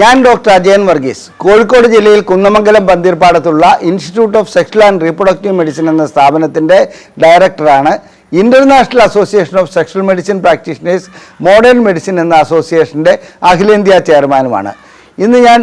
ഞാൻ ഡോക്ടർ അജയൻ വർഗീസ്. കോഴിക്കോട് ജില്ലയിൽ Kunnamangalam പന്തീർപ്പാടത്തുള്ള institute of sexual and reproductive medicine എന്ന സ്ഥാപനത്തിന്റെ ഡയറക്ടറാണ് international association of sexual medicine practitioners modern medicine എന്ന അസോസിയേഷന്റെ അഖിലേന്ത്യാ ചെയർമാനുമാണ്. ഇന്ന് ഞാൻ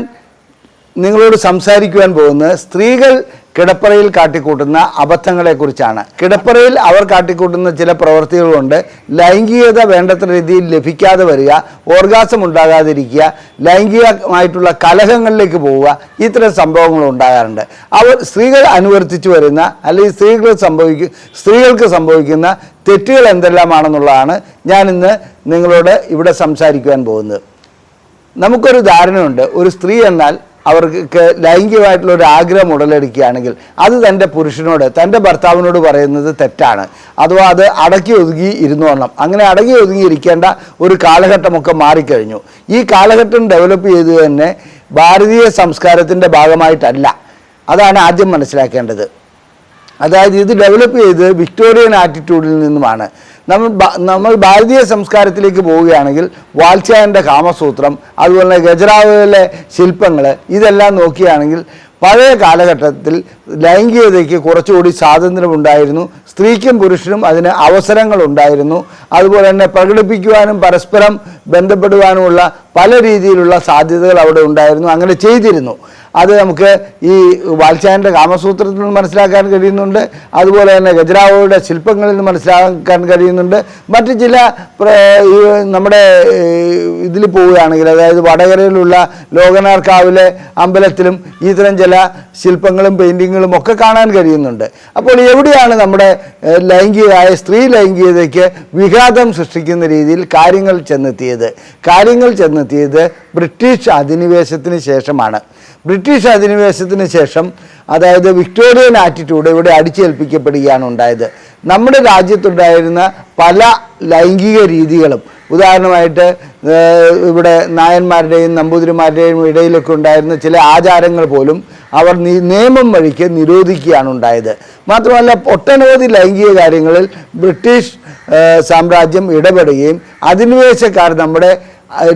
നിങ്ങളോട് സംസാരിക്കുവാൻ പോകുന്നത് സ്ത്രീകൾ കിടപ്പറയിൽ കാട്ടിക്കൂട്ടുന്ന അബദ്ധങ്ങളെക്കുറിച്ചാണ്. കിടപ്പറയിൽ അവർ കാട്ടിക്കൂട്ടുന്ന ചില പ്രവൃത്തികളുണ്ട് ലൈംഗികത വേണ്ടത്ര രീതിയിൽ ലഭിക്കാതെ വരിക ഓർഗാസം ഉണ്ടാകാതിരിക്കുക ലൈംഗികമായിട്ടുള്ള കലഹങ്ങളിലേക്ക് പോവുക ഇത്തരം സംഭവങ്ങൾ ഉണ്ടാകാറുണ്ട്. അവർ സ്ത്രീകൾ അനുവർത്തിച്ചു വരുന്ന അല്ലെങ്കിൽ സ്ത്രീകൾ സംഭവിക്കും സ്ത്രീകൾക്ക് സംഭവിക്കുന്ന തെറ്റുകൾ എന്തെല്ലാമാണെന്നുള്ളതാണ് ഞാൻ ഇന്ന് നിങ്ങളോട് ഇവിടെ സംസാരിക്കുവാൻ പോകുന്നത്. നമുക്കൊരു ധാരണയുണ്ട്. ഒരു സ്ത്രീ എന്നാൽ അവർക്ക് ലൈംഗികമായിട്ടുള്ള ഒരു ആഗ്രഹം ഉടലെടുക്കുകയാണെങ്കിൽ അത് തന്റെ പുരുഷനോട് തന്റെ ഭർത്താവിനോട് പറയുന്നത് തെറ്റാണ്. അഥവാ അത് അടക്കി ഒതുങ്ങി ഇരുന്നു ഇരുന്നോണം അങ്ങനെ അടക്കി ഒതുങ്ങി ഇരിക്കേണ്ട ഒരു കാലഘട്ടമൊക്കെ മാറിക്കഴിഞ്ഞു. ഈ കാലഘട്ടം ഡെവലപ്പ് ചെയ്ത് തന്നെ ഭാരതീയ സംസ്കാരത്തിന്റെ ഭാഗമായിട്ടല്ല. അതാണ് ആദ്യം മനസ്സിലാക്കേണ്ടത്. അതായത് ഇത് ഡെവലപ്പ് ചെയ്ത് വിക്ടോറിയൻ ആറ്റിറ്റ്യൂഡിൽ നിന്നുമാണ്. നമ്മൾ നമ്മൾ ഭാരതീയ സംസ്കാരത്തിലേക്ക് പോവുകയാണെങ്കിൽ വാത്സ്യായന്റെ കാമസൂത്രം അതുപോലെ ഗജറാവിലെ ശില്പങ്ങൾ ഇതെല്ലാം നോക്കുകയാണെങ്കിൽ പഴയ കാലഘട്ടത്തിൽ ലൈംഗികതയ്ക്ക് കുറച്ചുകൂടി സ്വാതന്ത്ര്യമുണ്ടായിരുന്നു. സ്ത്രീക്കും പുരുഷനും അതിന് അവസരങ്ങളുണ്ടായിരുന്നു. അതുപോലെ തന്നെ പ്രകടിപ്പിക്കുവാനും പരസ്പരം ബന്ധപ്പെടുവാനുമുള്ള പല രീതിയിലുള്ള സാധ്യതകൾ അവിടെ ഉണ്ടായിരുന്നു അങ്ങനെ ചെയ്തിരുന്നു. അത് നമുക്ക് ഈ വാത്സ്യായന്റെ കാമസൂത്രത്തിൽ നിന്ന് മനസ്സിലാക്കാൻ കഴിയുന്നുണ്ട്. അതുപോലെ തന്നെ ഗജരാവോയുടെ ശില്പങ്ങളിൽ നിന്ന് മനസ്സിലാക്കാൻ കഴിയുന്നുണ്ട്. മറ്റ് ചില നമ്മുടെ ഇതിൽ പോവുകയാണെങ്കിൽ അതായത് വടകരയിലുള്ള ലോകനാർക്കാവിലെ അമ്പലത്തിലും ഇത്തരം ചില ശില്പങ്ങളും പെയിന്റിങ്ങുകളും ഒക്കെ കാണാൻ കഴിയുന്നുണ്ട്. അപ്പോൾ എവിടെയാണ് നമ്മുടെ ലൈംഗികമായ സ്ത്രീ ലൈംഗികതയ്ക്ക് വിഘാതം സൃഷ്ടിക്കുന്ന രീതിയിൽ കാര്യങ്ങൾ ചെന്നെത്തിയത്? കാര്യങ്ങൾ ചെന്നെത്തിയത് ബ്രിട്ടീഷ് അധിനിവേശത്തിന് ശേഷമാണ്. ബ്രിട്ടീഷ് അധിനിവേശത്തിന് ശേഷം അതായത് വിക്ടോറിയൻ ആറ്റിറ്റ്യൂഡ് ഇവിടെ അടിച്ചേൽപ്പിക്കപ്പെടുകയാണ് ഉണ്ടായത്. നമ്മുടെ രാജ്യത്തുണ്ടായിരുന്ന പല ലൈംഗിക രീതികളും ഉദാഹരണമായിട്ട് ഇവിടെ നായന്മാരുടെയും നമ്പൂതിരിമാരുടെയും ഇടയിലൊക്കെ ഉണ്ടായിരുന്ന ചില ആചാരങ്ങൾ പോലും അവർ നിയമം വഴിക്ക് നിരോധിക്കുകയാണ് ഉണ്ടായത്. മാത്രമല്ല ഒട്ടനവധി ലൈംഗിക കാര്യങ്ങളിൽ ബ്രിട്ടീഷ് സാമ്രാജ്യം ഇടപെടുകയും അധിനിവേശക്കാർ നമ്മുടെ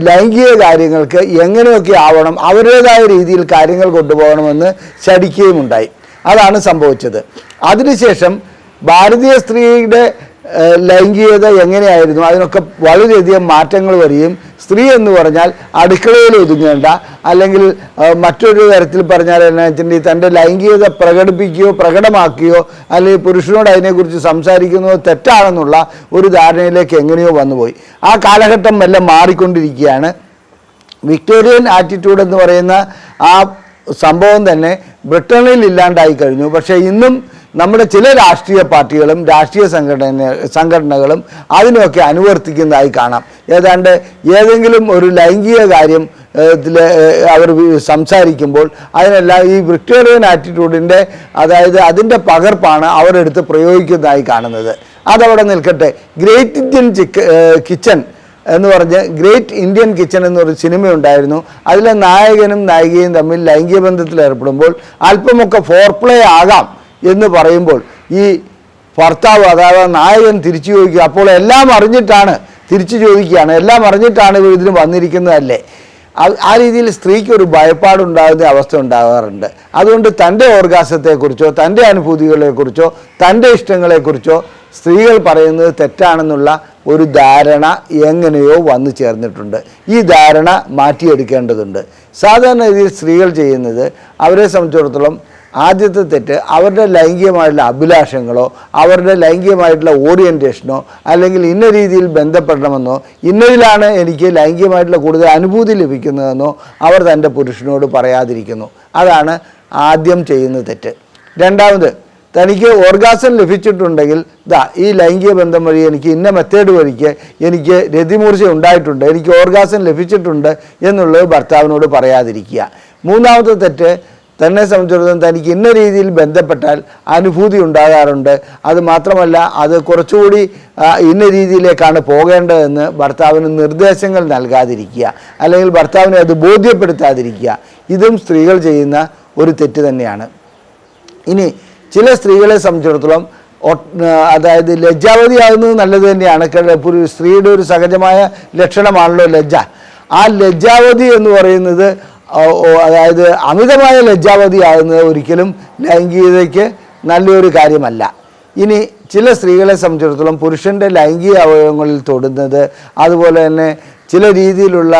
ലൈംഗിക കാര്യങ്ങൾക്ക് എങ്ങനെയൊക്കെ ആവണം അവരുടേതായ രീതിയിൽ കാര്യങ്ങൾ കൊണ്ടുപോകണമെന്ന് ശടിക്കുകയും ഉണ്ടായി അതാണ് സംഭവിച്ചത്. അതിനുശേഷം ഭാരതീയ സ്ത്രീയുടെ ലൈംഗികത എങ്ങനെയായിരുന്നു? അതിനൊക്കെ വളരെയധികം മാറ്റങ്ങൾ വരികയും സ്ത്രീ എന്ന് പറഞ്ഞാൽ അടുക്കളയിൽ ഒതുങ്ങേണ്ട അല്ലെങ്കിൽ മറ്റൊരു തരത്തിൽ പറഞ്ഞാൽ എന്നാ വെച്ചിട്ടുണ്ടെങ്കിൽ തന്റെ ലൈംഗികത പ്രകടിപ്പിക്കുകയോ പ്രകടമാക്കുകയോ അല്ലെങ്കിൽ പുരുഷനോട് അതിനെക്കുറിച്ച് സംസാരിക്കുന്നതോ തെറ്റാണെന്നുള്ള ഒരു ധാരണയിലേക്ക് എങ്ങനെയോ വന്നുപോയി. ആ കാലഘട്ടം എല്ലാം മാറിക്കൊണ്ടിരിക്കുകയാണ്. വിക്ടോറിയൻ ആറ്റിറ്റ്യൂഡ് എന്ന് പറയുന്ന ആ സംഭവം തന്നെ ബ്രിട്ടനിൽ ഇല്ലാണ്ടായി കഴിഞ്ഞു. പക്ഷേ ഇന്നും നമ്മുടെ ചില രാഷ്ട്രീയ പാർട്ടികളും രാഷ്ട്രീയ സംഘടന സംഘടനകളും അതിനൊക്കെ അനുവർത്തിക്കുന്നതായി കാണാം. ഏതാണ്ട് ഏതെങ്കിലും ഒരു ലൈംഗിക കാര്യം അവർ സംസാരിക്കുമ്പോൾ അതിനെല്ലാം ഈ വിക്ടോറിയൻ ആറ്റിറ്റ്യൂഡിന്റെ അതായത് അതിന്റെ പകർപ്പാണ് അവരെടുത്ത് പ്രയോഗിക്കുന്നതായി കാണുന്നത്. അതവിടെ നിൽക്കട്ടെ. ഗ്രേറ്റ് ഇന്ത്യൻ കിച്ചൺ എന്ന് പറഞ്ഞ് ഗ്രേറ്റ് ഇന്ത്യൻ കിച്ചൺ എന്നൊരു സിനിമ ഉണ്ടായിരുന്നു അതിലെ നായകനും നായികയും തമ്മിൽ ലൈംഗിക ബന്ധത്തിൽ ഏർപ്പെടുമ്പോൾ അല്പമൊക്കെ ഫോർ പ്ലേ ആകാം. എന്ന് പറയുമ്പോൾ ഈ ഭർത്താവ് അതായത് നായകൻ തിരിച്ചു ചോദിക്കുക. അപ്പോൾ എല്ലാം അറിഞ്ഞിട്ടാണ് തിരിച്ചു ചോദിക്കുകയാണ്. എല്ലാം അറിഞ്ഞിട്ടാണ് ഇവർ ഇതിന് വന്നിരിക്കുന്നതല്ലേ? ആ- രീതിയിൽ സ്ത്രീക്ക് ഒരു ഭയപ്പാടുണ്ടാകുന്ന അവസ്ഥ ഉണ്ടാകാറുണ്ട്. അതുകൊണ്ട് തന്റെ ഓർഗാസത്തെക്കുറിച്ചോ തന്റെ അനുഭൂതികളെക്കുറിച്ചോ തന്റെ ഇഷ്ടങ്ങളെക്കുറിച്ചോ സ്ത്രീകൾ പറയുന്നത് തെറ്റാണെന്നുള്ള ഒരു ധാരണ എങ്ങനെയോ വന്നു ചേർന്നിട്ടുണ്ട്. ഈ ധാരണ മാറ്റിയെടുക്കേണ്ടതുണ്ട്. സാധാരണ രീതിയിൽ സ്ത്രീകൾ ചെയ്യുന്നത് അവരെ സംബന്ധിച്ചിടത്തോളം ആദ്യത്തെ തെറ്റ് അവരുടെ ലൈംഗികമായിട്ടുള്ള അഭിലാഷങ്ങളോ അവരുടെ ലൈംഗികമായിട്ടുള്ള ഓറിയന്റേഷനോ അല്ലെങ്കിൽ ഇന്ന രീതിയിൽ ബന്ധപ്പെടണമെന്നോ ഇന്നതിലാണ് എനിക്ക് ലൈംഗികമായിട്ടുള്ള കൂടുതൽ അനുഭൂതി ലഭിക്കുന്നതെന്നോ അവർ തന്റെ പുരുഷനോട് പറയാതിരിക്കുന്നു. അതാണ് ആദ്യം ചെയ്യുന്ന തെറ്റ്. രണ്ടാമത് തനിക്ക് ഓർഗാസം ലഭിച്ചിട്ടുണ്ടെങ്കിൽ ദാ ഈ ലൈംഗിക ബന്ധം വഴി എനിക്ക് ഇന്ന മെത്തേഡ് വഴിക്ക് എനിക്ക് രതിമൂർച്ച ഉണ്ടായിട്ടുണ്ട് എനിക്ക് ഓർഗാസം ലഭിച്ചിട്ടുണ്ട് എന്നുള്ളത് ഭർത്താവിനോട് പറയാതിരിക്കുക. മൂന്നാമത്തെ തെറ്റ് തന്നെ സംബന്ധിച്ചിടത്തോളം തനിക്ക് ഇന്ന രീതിയിൽ ബന്ധപ്പെട്ടാൽ അനുഭൂതി ഉണ്ടാകാറുണ്ട്. അത് മാത്രമല്ല അത് കുറച്ചുകൂടി ഇന്ന രീതിയിലേക്കാണ് പോകേണ്ടതെന്ന് ഭർത്താവിന് നിർദ്ദേശങ്ങൾ നൽകാതിരിക്കുക. അല്ലെങ്കിൽ ഭർത്താവിനെ അത് ബോധ്യപ്പെടുത്താതിരിക്കുക. ഇതും സ്ത്രീകൾ ചെയ്യുന്ന ഒരു തെറ്റ് തന്നെയാണ്. ഇനി ചില സ്ത്രീകളെ സംബന്ധിച്ചിടത്തോളം അതായത് ലജ്ജാവതിയാകുന്നത് നല്ലത് തന്നെയാണ്. ഒരു സ്ത്രീയുടെ ഒരു സഹജമായ ലക്ഷണമാണല്ലോ ലജ്ജ. ആ ലജ്ജാവതി എന്ന് പറയുന്നത് അതായത് അമിതമായ ലജ്ജാവതിയാകുന്നത് ഒരിക്കലും ലൈംഗികതയ്ക്ക് നല്ലൊരു കാര്യമല്ല. ഇനി ചില സ്ത്രീകളെ സംബന്ധിച്ചിടത്തോളം പുരുഷന്റെ ലൈംഗിക അവയവങ്ങളിൽ തൊടുന്നത് അതുപോലെ തന്നെ ചില രീതിയിലുള്ള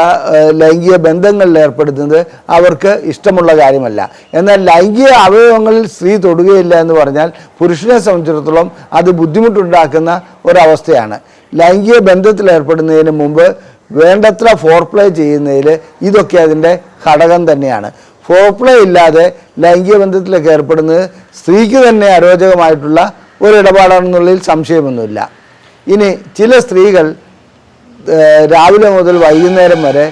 ലൈംഗിക ബന്ധങ്ങളിൽ ഏർപ്പെടുന്നത് അവർക്ക് ഇഷ്ടമുള്ള കാര്യമല്ല. എന്നാൽ ലൈംഗിക അവയവങ്ങളിൽ സ്ത്രീ തൊടുകയില്ല എന്ന് പറഞ്ഞാൽ പുരുഷനെ സംബന്ധിച്ചിടത്തോളം അത് ബുദ്ധിമുട്ടുണ്ടാക്കുന്ന ഒരവസ്ഥയാണ്. ലൈംഗിക ബന്ധത്തിൽ ഏർപ്പെടുന്നതിന് മുമ്പ് വേണ്ടത്ര ഫോർപ്ലേ ചെയ്യുന്നതിൽ ഇതൊക്കെ അതിന്റെ ഘടകം തന്നെയാണ്. ഫോർപ്ലേ ഇല്ലാതെ ലൈംഗിക ബന്ധത്തിലൊക്കെ ഏർപ്പെടുന്നത് സ്ത്രീക്ക് തന്നെ അരോചകമായിട്ടുള്ള ഒരു ഇടപാടാണെന്നുള്ളതിൽ സംശയമൊന്നുമില്ല. ഇനി ചില സ്ത്രീകൾ രാവിലെ മുതൽ വൈകുന്നേരം വരെ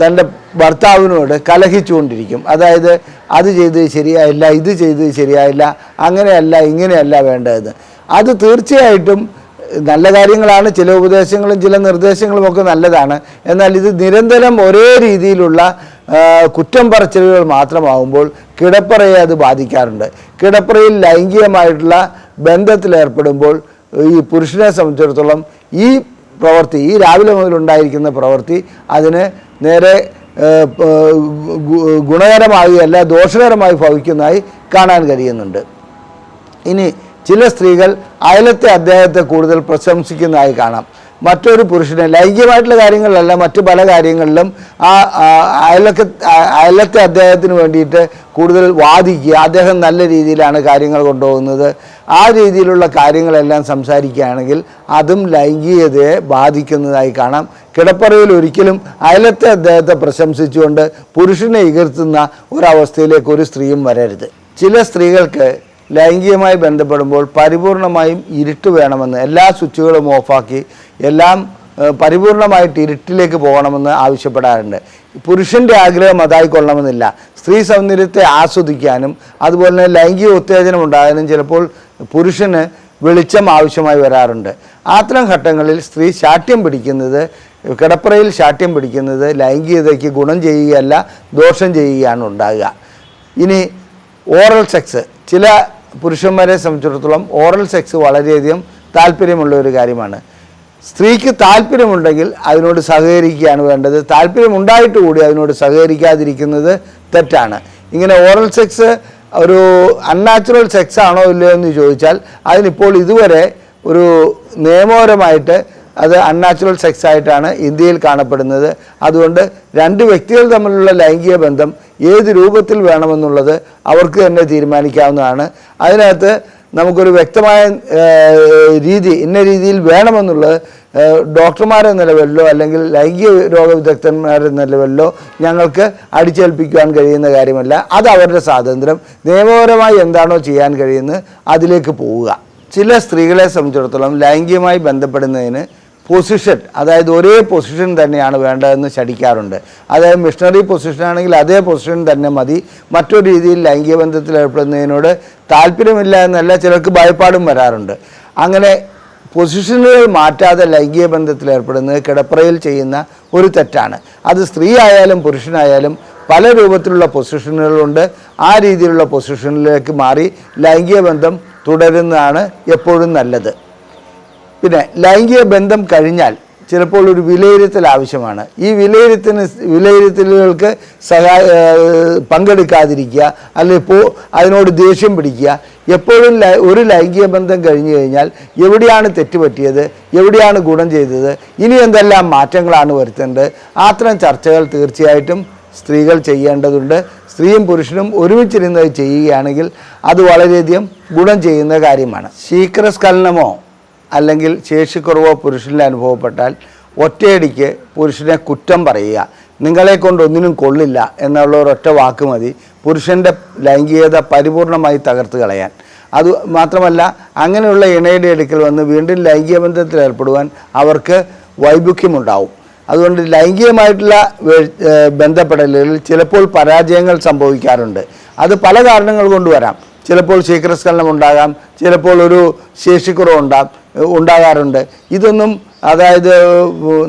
തന്റെ ഭർത്താവിനോട് കലഹിച്ചുകൊണ്ടിരിക്കും. അതായത് അത് ചെയ്തത് ശരിയായില്ല ഇത് ചെയ്തത് ശരിയായില്ല അങ്ങനെയല്ല ഇങ്ങനെയല്ല വേണ്ടതെന്ന് അത് തീർച്ചയായിട്ടും നല്ല കാര്യങ്ങളാണ് ചില ഉപദേശങ്ങളും ചില നിർദ്ദേശങ്ങളും ഒക്കെ നല്ലതാണ്. എന്നാൽ ഇത് നിരന്തരം ഒരേ രീതിയിലുള്ള കുറ്റം പറച്ചിലുകൾ മാത്രമാകുമ്പോൾ കിടപ്പറയെ അത് ബാധിക്കാറുണ്ട്. കിടപ്പറയിൽ ലൈംഗികമായിട്ടുള്ള ബന്ധത്തിലേർപ്പെടുമ്പോൾ ഈ പുരുഷനെ സംബന്ധിച്ചിടത്തോളം ഈ പ്രവൃത്തി ഈ രാവിലെ മുതൽ ഉണ്ടായിരിക്കുന്ന പ്രവൃത്തി അതിന് നേരെ ഗുണകരമായി അല്ല ദോഷകരമായി ഭവിക്കുന്നതായി കാണാൻ കഴിയുന്നുണ്ട്. ഇനി ചില സ്ത്രീകൾ അയലത്തെ അദ്ദേഹത്തെ കൂടുതൽ പ്രശംസിക്കുന്നതായി കാണാം. മറ്റൊരു പുരുഷനെ ലൈംഗികമായിട്ടുള്ള കാര്യങ്ങളിലല്ല മറ്റു പല കാര്യങ്ങളിലും ആ അയലക്ക അയലത്തെ അദ്ദേഹത്തിന് വേണ്ടിയിട്ട് കൂടുതൽ വാദിക്കുക. അദ്ദേഹം നല്ല രീതിയിലാണ് കാര്യങ്ങൾ കൊണ്ടുപോകുന്നത്. ആ രീതിയിലുള്ള കാര്യങ്ങളെല്ലാം സംസാരിക്കുകയാണെങ്കിൽ അതും ലൈംഗികതയെ ബാധിക്കുന്നതായി കാണാം. കിടപ്പറയിൽ ഒരിക്കലും അയലത്തെ അദ്ദേഹത്തെ പ്രശംസിച്ചുകൊണ്ട് പുരുഷനെ ഇകർത്തുന്ന ഒരവസ്ഥയിലേക്ക് ഒരു സ്ത്രീയും വരരുത്. ചില സ്ത്രീകൾക്ക് ലൈംഗികമായി ബന്ധപ്പെടുമ്പോൾ പരിപൂർണമായും ഇരുട്ട് വേണമെന്ന് എല്ലാ സ്വിച്ചുകളും ഓഫാക്കി എല്ലാം പരിപൂർണമായിട്ട് ഇരുട്ടിലേക്ക് പോകണമെന്ന് ആവശ്യപ്പെടാറുണ്ട്. പുരുഷന്റെ ആഗ്രഹം അതായിക്കൊള്ളണമെന്നില്ല. സ്ത്രീ സൗന്ദര്യത്തെ ആസ്വദിക്കാനും അതുപോലെ തന്നെ ലൈംഗിക ഉത്തേജനം ഉണ്ടാകാനും ചിലപ്പോൾ പുരുഷന് വെളിച്ചം ആവശ്യമായി വരാറുണ്ട്. അത്തരം ഘട്ടങ്ങളിൽ സ്ത്രീ ശാഠ്യം പിടിക്കുന്നത് കിടപ്പറയിൽ ശാഠ്യം പിടിക്കുന്നത് ലൈംഗികതയ്ക്ക് ഗുണം ചെയ്യുകയല്ല ദോഷം ചെയ്യുകയാണ് ഉണ്ടാകുക. ഇനി ഓറൽ സെക്സ്. ചില പുരുഷന്മാരെ സംബന്ധിച്ചിടത്തോളം ഓറൽ സെക്സ് വളരെയധികം താല്പര്യമുള്ള ഒരു കാര്യമാണ്. സ്ത്രീക്ക് താല്പര്യമുണ്ടെങ്കിൽ അതിനോട് സഹകരിക്കുകയാണ് വേണ്ടത്. താല്പര്യമുണ്ടായിട്ട് കൂടി അതിനോട് സഹകരിക്കാതിരിക്കുന്നത് തെറ്റാണ്. ഇങ്ങനെ ഓറൽ സെക്സ് ഒരു അൺനാച്ചുറൽ സെക്സ് ആണോ ഇല്ലയോ എന്ന് ചോദിച്ചാൽ അതിനിപ്പോൾ ഇതുവരെ ഒരു നിയമപരമായിട്ട് അത് അൺനാച്ചുറൽ സെക്സ് ആയിട്ടാണ് ഇന്ത്യയിൽ കാണപ്പെടുന്നത്. അതുകൊണ്ട് രണ്ട് വ്യക്തികൾ തമ്മിലുള്ള ലൈംഗിക ബന്ധം ഏത് രൂപത്തിൽ വേണമെന്നുള്ളത് അവർക്ക് തന്നെ തീരുമാനിക്കാവുന്നതാണ്. അതിനകത്ത് നമുക്കൊരു വ്യക്തമായ രീതി ഇന്ന രീതിയിൽ വേണമെന്നുള്ളത് ഡോക്ടർമാരെ നിലവിലോ അല്ലെങ്കിൽ ലൈംഗിക രോഗ നിലവിലോ ഞങ്ങൾക്ക് അടിച്ചേൽപ്പിക്കുവാൻ കഴിയുന്ന കാര്യമല്ല. അത് അവരുടെ സ്വാതന്ത്ര്യം. നിയമപരമായി എന്താണോ ചെയ്യാൻ കഴിയുന്നത് അതിലേക്ക് പോവുക. ചില സ്ത്രീകളെ സംബന്ധിച്ചിടത്തോളം ലൈംഗികമായി ബന്ധപ്പെടുന്നതിന് പൊസിഷൻ അതായത് ഒരേ പൊസിഷൻ തന്നെയാണ് വേണ്ടതെന്ന് ശടിക്കാറുണ്ട് അതായത് മിഷണറി പൊസിഷൻ ആണെങ്കിൽ അതേ പൊസിഷൻ തന്നെ മതി. മറ്റൊരു രീതിയിൽ ലൈംഗിക ബന്ധത്തിൽ ഏർപ്പെടുന്നതിനോട് താല്പര്യമില്ല എന്നല്ല ചിലർക്ക് ഭയപ്പാടും വരാറുണ്ട്. അങ്ങനെ പൊസിഷനുകൾ മാറ്റാതെ ലൈംഗിക ബന്ധത്തിൽ ഏർപ്പെടുന്നത് കിടപ്പറയിൽ ചെയ്യുന്ന ഒരു തെറ്റാണ്. അത് സ്ത്രീ ആയാലും പുരുഷനായാലും പല രൂപത്തിലുള്ള പൊസിഷനുകളുണ്ട് ആ രീതിയിലുള്ള പൊസിഷനിലേക്ക് മാറി ലൈംഗിക ബന്ധം തുടരുന്നതാണ് എപ്പോഴും നല്ലത്. പിന്നെ ലൈംഗിക ബന്ധം കഴിഞ്ഞാൽ ചിലപ്പോൾ ഒരു വിലയിരുത്തൽ ആവശ്യമാണ്. ഈ വിലയിരുത്തിന് വിലയിരുത്തലുകൾക്ക് സഹായ പങ്കെടുക്കാതിരിക്കുക അല്ലെങ്കിൽ ഇപ്പോൾ അതിനോട് ദേഷ്യം പിടിക്കുക. എപ്പോഴും ഒരു ലൈംഗിക ബന്ധം കഴിഞ്ഞു കഴിഞ്ഞാൽ എവിടെയാണ് തെറ്റുപറ്റിയത് എവിടെയാണ് ഗുണം ചെയ്തത് ഇനി എന്തെല്ലാം മാറ്റങ്ങളാണ് വരുത്തേണ്ടത് അത്തരം ചർച്ചകൾ തീർച്ചയായിട്ടും സ്ത്രീകൾ ചെയ്യേണ്ടതുണ്ട്. സ്ത്രീയും പുരുഷനും ഒരുമിച്ചിരുന്ന് അത് ചെയ്യുകയാണെങ്കിൽ അത് വളരെയധികം ഗുണം ചെയ്യുന്ന കാര്യമാണ്. ശീഘ്രസ്ഖലനമോ? അല്ലെങ്കിൽ ശേഷിക്കുറവോ പുരുഷനിൽ അനുഭവപ്പെട്ടാൽ ഒറ്റയടിക്ക് പുരുഷനെ കുറ്റം പറയുക. നിങ്ങളെ കൊണ്ട് ഒന്നിനും കൊള്ളില്ല എന്നുള്ള ഒരൊറ്റ വാക്ക് മതി. പുരുഷന്റെ ലൈംഗികത പരിപൂർണമായി തകർത്ത് കളയാൻ. അത് മാത്രമല്ല അങ്ങനെയുള്ള ഇണയുടെ അടുക്കൽ വന്ന് വീണ്ടും ലൈംഗിക ബന്ധത്തിൽ ഏർപ്പെടുവാൻ അവർക്ക് വൈബുഖ്യമുണ്ടാവും അതുകൊണ്ട് ലൈംഗികമായിട്ടുള്ള ബന്ധപ്പെടലുകളിൽ ചിലപ്പോൾ പരാജയങ്ങൾ സംഭവിക്കാറുണ്ട്. അത് പല കാരണങ്ങൾ കൊണ്ട് വരാം ചിലപ്പോൾ ശീഘ്രസ്ഖലനം ഉണ്ടാകാം. ചിലപ്പോൾ ഒരു ശേഷിക്കുറവ് ഉണ്ടാം ഉണ്ടാകാറുണ്ട്. ഇതൊന്നും അതായത്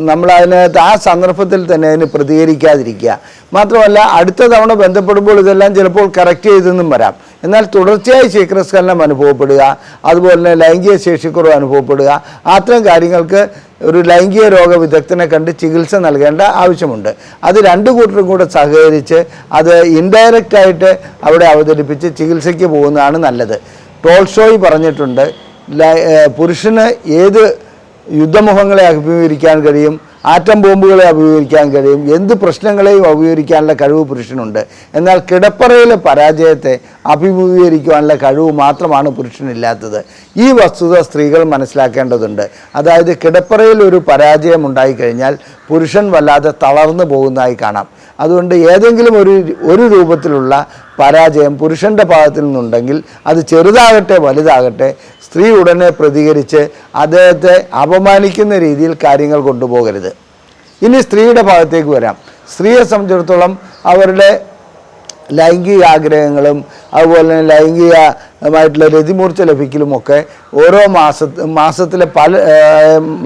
നമ്മൾ അതിനകത്ത് ആ സന്ദർഭത്തിൽ തന്നെ അതിന് പ്രതികരിക്കാതിരിക്കുക. മാത്രമല്ല അടുത്ത തവണ ബന്ധപ്പെടുമ്പോൾ ഇതെല്ലാം ചിലപ്പോൾ കറക്റ്റ് ചെയ്തെന്നും വരാം. എന്നാൽ തുടർച്ചയായി ശീക്രസ്ഖലനം അനുഭവപ്പെടുക അതുപോലെ തന്നെ ലൈംഗിക ശേഷിക്കുറവ് അനുഭവപ്പെടുക അത്തരം കാര്യങ്ങൾക്ക് ഒരു ലൈംഗിക രോഗ വിദഗ്ധനെ കണ്ട് ചികിത്സ നൽകേണ്ട ആവശ്യമുണ്ട്. അത് രണ്ടു കൂട്ടരും കൂടെ സഹകരിച്ച് അത് ഇൻഡയറക്റ്റായിട്ട് അവിടെ അവതരിപ്പിച്ച് ചികിത്സയ്ക്ക് പോകുന്നതാണ് നല്ലത്. ടോൾഷോയ് പറഞ്ഞിട്ടുണ്ട് പുരുഷന് ഏത് യുദ്ധമുഖങ്ങളെ അഭിമുഖീകരിക്കാൻ കഴിയും? ആറ്റം ബോംബുകളെ അഭിമുഖീകരിക്കാൻ കഴിയും? എന്ത് പ്രശ്നങ്ങളെയും അഭിമുഖീകരിക്കാനുള്ള കഴിവ് പുരുഷനുണ്ട്. എന്നാൽ കിടപ്പറയിലെ പരാജയത്തെ അഭിമുഖീകരിക്കുവാനുള്ള കഴിവ് മാത്രമാണ് പുരുഷനില്ലാത്തത്. ഈ വസ്തുത സ്ത്രീകൾ മനസ്സിലാക്കേണ്ടതുണ്ട്. അതായത് കിടപ്പറയിൽ ഒരു പരാജയം ഉണ്ടായിക്കഴിഞ്ഞാൽ പുരുഷൻ വല്ലാതെ തളർന്നു പോകുന്നതായി കാണാം. അതുകൊണ്ട് ഏതെങ്കിലും ഒരു ഒരു രൂപത്തിലുള്ള പരാജയം പുരുഷന്റെ ഭാഗത്തിൽ നിന്നുണ്ടെങ്കിൽ അത് ചെറുതാകട്ടെ വലുതാകട്ടെ സ്ത്രീ ഉടനെ പ്രതികരിച്ച് അദ്ദേഹത്തെ അപമാനിക്കുന്ന രീതിയിൽ കാര്യങ്ങൾ കൊണ്ടുപോകരുത്. ഇനി സ്ത്രീയുടെ ഭാഗത്തേക്ക് വരാം. സ്ത്രീയെ സംബന്ധിച്ചിടത്തോളം അവരുടെ ലൈംഗിക ആഗ്രഹങ്ങളും അതുപോലെ തന്നെ ലൈംഗികമായിട്ടുള്ള രതിമൂർച്ച ലഭിക്കലുമൊക്കെ ഓരോ മാസ മാസത്തിലെ പല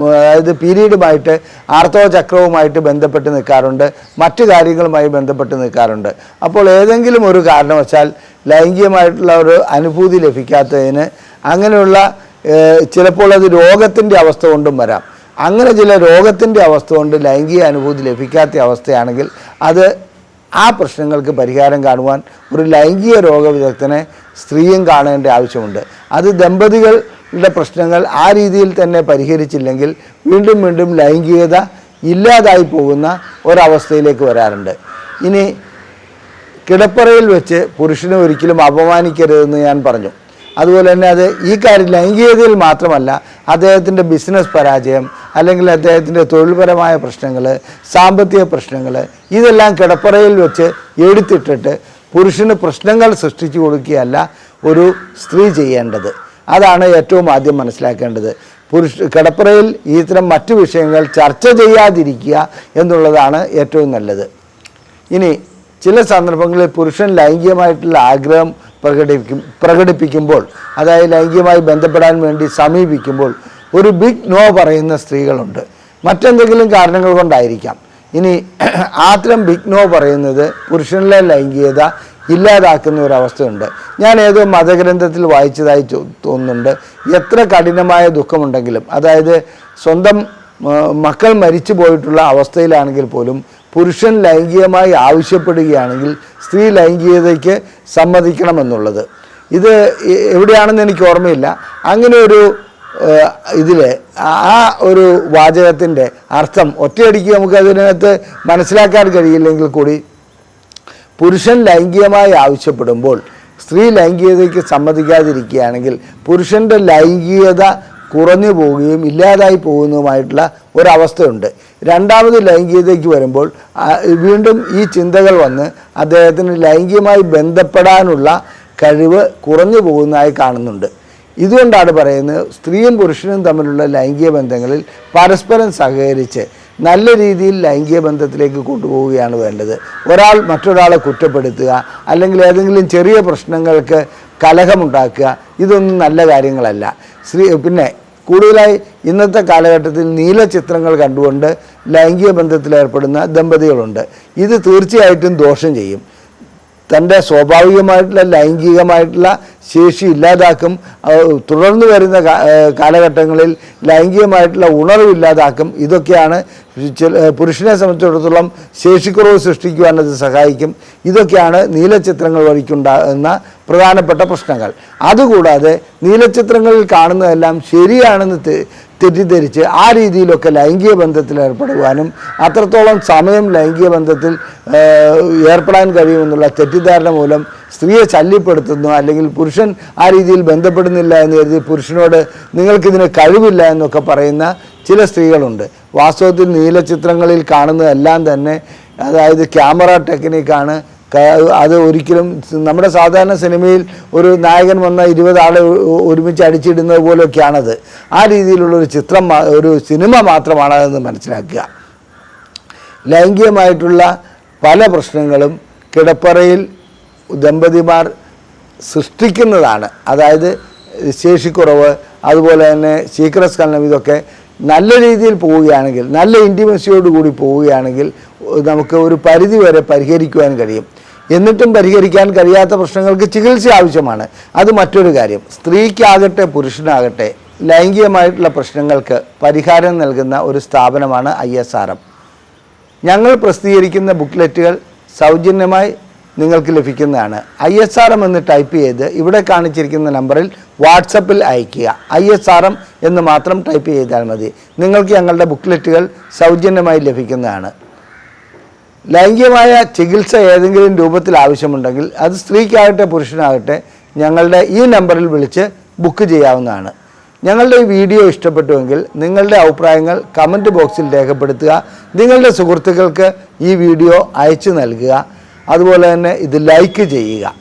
അതായത് പീരീഡുമായിട്ട് ആർത്തവ ചക്രവുമായിട്ട് ബന്ധപ്പെട്ട് നിൽക്കാറുണ്ട്. മറ്റു കാര്യങ്ങളുമായി ബന്ധപ്പെട്ട് നിൽക്കാറുണ്ട്. അപ്പോൾ ഏതെങ്കിലും ഒരു കാരണവശാൽ ലൈംഗികമായിട്ടുള്ള ഒരു അനുഭൂതി ലഭിക്കാത്തതിന് അങ്ങനെയുള്ള ചിലപ്പോൾ അത് രോഗത്തിന്റെ അവസ്ഥ കൊണ്ടും വരാം. അങ്ങനെ ചില രോഗത്തിന്റെ അവസ്ഥ കൊണ്ട് ലൈംഗിക അനുഭൂതി ലഭിക്കാത്ത അവസ്ഥയാണെങ്കിൽ അത് ആ പ്രശ്നങ്ങൾക്ക് പരിഹാരം കാണുവാൻ ഒരു ലൈംഗിക രോഗവിദഗ്ധനെ സ്ത്രീയും കാണേണ്ട ആവശ്യമുണ്ട്. അത് ദമ്പതികളുടെ പ്രശ്നങ്ങൾ ആ രീതിയിൽ തന്നെ പരിഹരിച്ചില്ലെങ്കിൽ വീണ്ടും വീണ്ടും ലൈംഗികത ഇല്ലാതായി പോകുന്ന ഒരവസ്ഥയിലേക്ക് വരാറുണ്ട്. ഇനി കിടപ്പറയിൽ വെച്ച് പുരുഷനെ ഒരിക്കലും അപമാനിക്കരുതെന്ന് ഞാൻ പറഞ്ഞു. അതുപോലെ തന്നെ അത് ഈ കാര്യം ലൈംഗികതയിൽ മാത്രമല്ല അദ്ദേഹത്തിന്റെ ബിസിനസ് പരാജയം അല്ലെങ്കിൽ അദ്ദേഹത്തിന്റെ തൊഴിൽപരമായ പ്രശ്നങ്ങൾ സാമ്പത്തിക പ്രശ്നങ്ങൾ ഇതെല്ലാം കിടപ്പറയിൽ വെച്ച് എടുത്തിട്ടിട്ട് പുരുഷന് പ്രശ്നങ്ങൾ സൃഷ്ടിച്ചു കൊടുക്കുകയല്ല ഒരു സ്ത്രീ ചെയ്യേണ്ടത്. അതാണ് ഏറ്റവും ആദ്യം മനസ്സിലാക്കേണ്ടത്. പുരുഷ കിടപ്പറയിൽ ഇത്തരം മറ്റു വിഷയങ്ങൾ ചർച്ച ചെയ്യാതിരിക്കുക എന്നുള്ളതാണ് ഏറ്റവും നല്ലത്. ഇനി ചില സന്ദർഭങ്ങളിൽ പുരുഷൻ ലൈംഗികമായിട്ടുള്ള ആഗ്രഹം പ്രകടിപ്പിക്കും പ്രകടിപ്പിക്കുമ്പോൾ അതായത് ലൈംഗികമായി ബന്ധപ്പെടാൻ വേണ്ടി സമീപിക്കുമ്പോൾ ഒരു ബിഗ് നോ പറയുന്ന സ്ത്രീകളുണ്ട്. മറ്റെന്തെങ്കിലും കാരണങ്ങൾ കൊണ്ടായിരിക്കാം. ഇനി ആത്രം ബിഗ് നോ പറയുന്നത് പുരുഷനിലെ ലൈംഗികത ഇല്ലാതാക്കുന്ന ഒരവസ്ഥയുണ്ട് ഞാൻ ഏതോ മതഗ്രന്ഥത്തിൽ വായിച്ചതായി തോന്നുന്നുണ്ട്. എത്ര കഠിനമായ ദുഃഖമുണ്ടെങ്കിലും അതായത് സ്വന്തം മക്കൾ മരിച്ചു പോയിട്ടുള്ള അവസ്ഥയിലാണെങ്കിൽ പോലും പുരുഷൻ ലൈംഗികമായി ആവശ്യപ്പെടുകയാണെങ്കിൽ സ്ത്രീ ലൈംഗികതയ്ക്ക് സമ്മതിക്കണമെന്നുള്ളത്. ഇത് എവിടെയാണെന്ന് എനിക്ക് ഓർമ്മയില്ല. അങ്ങനെ ഒരു ഇതിൽ ആ ഒരു വാചകത്തിന്റെ അർത്ഥം ഒറ്റയടിക്ക് നമുക്ക് അതിനകത്ത് മനസ്സിലാക്കാൻ കഴിയില്ലെങ്കിൽ കൂടി പുരുഷൻ ലൈംഗികമായി ആവശ്യപ്പെടുമ്പോൾ സ്ത്രീ ലൈംഗികതയ്ക്ക് സമ്മതിക്കാതിരിക്കുകയാണെങ്കിൽ പുരുഷന്റെ ലൈംഗികത കുറഞ്ഞു പോവുകയും ഇല്ലാതായി പോകുന്നതുമായിട്ടുള്ള ഒരവസ്ഥയുണ്ട്. രണ്ടാമത് ലൈംഗികതയ്ക്ക് വരുമ്പോൾ വീണ്ടും ഈ ചിന്തകൾ വന്ന് അദ്ദേഹത്തിന് ലൈംഗികമായി ബന്ധപ്പെടാനുള്ള കഴിവ് കുറഞ്ഞു പോകുന്നതായി കാണുന്നുണ്ട്. ഇതുകൊണ്ടാണ് പറയുന്നത് സ്ത്രീയും പുരുഷനും തമ്മിലുള്ള ലൈംഗിക ബന്ധങ്ങളിൽ പരസ്പരം സഹകരിച്ച് നല്ല രീതിയിൽ ലൈംഗിക ബന്ധത്തിലേക്ക് കൊണ്ടുപോവുകയാണ് വേണ്ടത്. ഒരാൾ മറ്റൊരാളെ കുറ്റപ്പെടുത്തുക അല്ലെങ്കിൽ ഏതെങ്കിലും ചെറിയ പ്രശ്നങ്ങൾക്ക് കലഹമുണ്ടാക്കുക ഇതൊന്നും നല്ല കാര്യങ്ങളല്ല. സ്ത്രീ പിന്നെ കൂടുതലായി ഇന്നത്തെ കാലഘട്ടത്തിൽ നീല ചിത്രങ്ങൾ കണ്ടുകൊണ്ട് ലൈംഗിക ബന്ധത്തിൽ ഏർപ്പെടുന്ന ദമ്പതികളുണ്ട്. ഇത് തീർച്ചയായിട്ടും ദോഷം ചെയ്യും. തന്റെ സ്വാഭാവികമായിട്ടുള്ള ലൈംഗികമായിട്ടുള്ള ശേഷി ഇല്ലാതാക്കും തുടർന്ന് വരുന്ന കാലഘട്ടങ്ങളിൽ ലൈംഗികമായിട്ടുള്ള ഉണർവ് ഇല്ലാതാക്കും. ഇതൊക്കെയാണ് പുരുഷനെ സംബന്ധിച്ചിടത്തോളം ശേഷിക്കുറവ് സൃഷ്ടിക്കുവാൻ അത് സഹായിക്കും. ഇതൊക്കെയാണ് നീലചിത്രങ്ങൾ വഴിക്കുണ്ടാകുന്ന പ്രധാനപ്പെട്ട പ്രശ്നങ്ങൾ. അതുകൂടാതെ നീലചിത്രങ്ങളിൽ കാണുന്നതെല്ലാം ശരിയാണെന്ന് തെറ്റിദ്ധരിച്ച് ആ രീതിയിലൊക്കെ ലൈംഗിക ബന്ധത്തിൽ ഏർപ്പെടുവാനും അത്രത്തോളം സമയം ലൈംഗിക ബന്ധത്തിൽ ഏർപ്പെടാൻ കഴിയുമെന്നുള്ള തെറ്റിദ്ധാരണ മൂലം സ്ത്രീയെ ശല്യപ്പെടുത്തുന്നു അല്ലെങ്കിൽ പുരുഷൻ ആ രീതിയിൽ ബന്ധപ്പെടുന്നില്ല എന്ന് കരുതി പുരുഷനോട് നിങ്ങൾക്കിതിന് കഴിവില്ല എന്നൊക്കെ പറയുന്ന ചില സ്ത്രീകളുണ്ട്. വാസ്തവത്തിൽ നീലച്ചിത്രങ്ങളിൽ കാണുന്നതെല്ലാം തന്നെ അതായത് ക്യാമറ ടെക്നിക്കാണ് അത് ഒരിക്കലും നമ്മുടെ സാധാരണ സിനിമയിൽ ഒരു നായകൻ വന്ന ഇരുപത് ആളെ ഒരുമിച്ച് അടിച്ചിടുന്നത് പോലെയൊക്കെയാണത്. ആ രീതിയിലുള്ള ഒരു ചിത്രം ഒരു സിനിമ മാത്രമാണ് അതെന്ന് മനസ്സിലാക്കുക. ലൈംഗികമായിട്ടുള്ള പല പ്രശ്നങ്ങളും കിടപ്പറയിൽ ദമ്പതിമാർ സൃഷ്ടിക്കുന്നതാണ്. അതായത് ശേഷിക്കുറവ് അതുപോലെ തന്നെ ശീക്രസ്ഖലനം ഇതൊക്കെ നല്ല രീതിയിൽ പോവുകയാണെങ്കിൽ നല്ല ഇന്റിമസിയോടുകൂടി പോവുകയാണെങ്കിൽ നമുക്ക് ഒരു പരിധി വരെ പരിഹരിക്കുവാൻ കഴിയും. എന്നിട്ടും പരിഹരിക്കാൻ കഴിയാത്ത പ്രശ്നങ്ങൾക്ക് ചികിത്സ ആവശ്യമാണ്. അത് മറ്റൊരു കാര്യം. സ്ത്രീക്കാകട്ടെ പുരുഷനാകട്ടെ ലൈംഗികമായിട്ടുള്ള പ്രശ്നങ്ങൾക്ക് പരിഹാരം നൽകുന്ന ഒരു സ്ഥാപനമാണ് ഐ എസ് ആർ എം. ഞങ്ങൾ പ്രസിദ്ധീകരിക്കുന്ന ബുക്ക്ലെറ്റുകൾ സൗജന്യമായി നിങ്ങൾക്ക് ലഭിക്കുന്നതാണ്. ഐ എസ് ആർ എം എന്ന് ടൈപ്പ് ചെയ്ത് ഇവിടെ കാണിച്ചിരിക്കുന്ന നമ്പറിൽ വാട്സപ്പിൽ അയയ്ക്കുക. ഐ എസ് ആർ എം എന്ന് മാത്രം ടൈപ്പ് ചെയ്താൽ മതി. നിങ്ങൾക്ക് ഞങ്ങളുടെ ബുക്ക്ലെറ്റുകൾ സൗജന്യമായി ലഭിക്കുന്നതാണ്. ലൈംഗികമായ ചികിത്സ ഏതെങ്കിലും രൂപത്തിൽ ആവശ്യമുണ്ടെങ്കിൽ അത് സ്ത്രീക്കാകട്ടെ പുരുഷനാകട്ടെ ഞങ്ങളുടെ ഈ നമ്പറിൽ വിളിച്ച് ബുക്ക് ചെയ്യാവുന്നതാണ്. ഞങ്ങളുടെ ഈ വീഡിയോ ഇഷ്ടപ്പെട്ടുവെങ്കിൽ നിങ്ങളുടെ അഭിപ്രായങ്ങൾ കമന്റ് ബോക്സിൽ രേഖപ്പെടുത്തുക. നിങ്ങളുടെ സുഹൃത്തുക്കൾക്ക് ഈ വീഡിയോ അയച്ചു നൽകുക. അതുപോലെ തന്നെ ഇത് ലൈക്ക് ചെയ്യുക.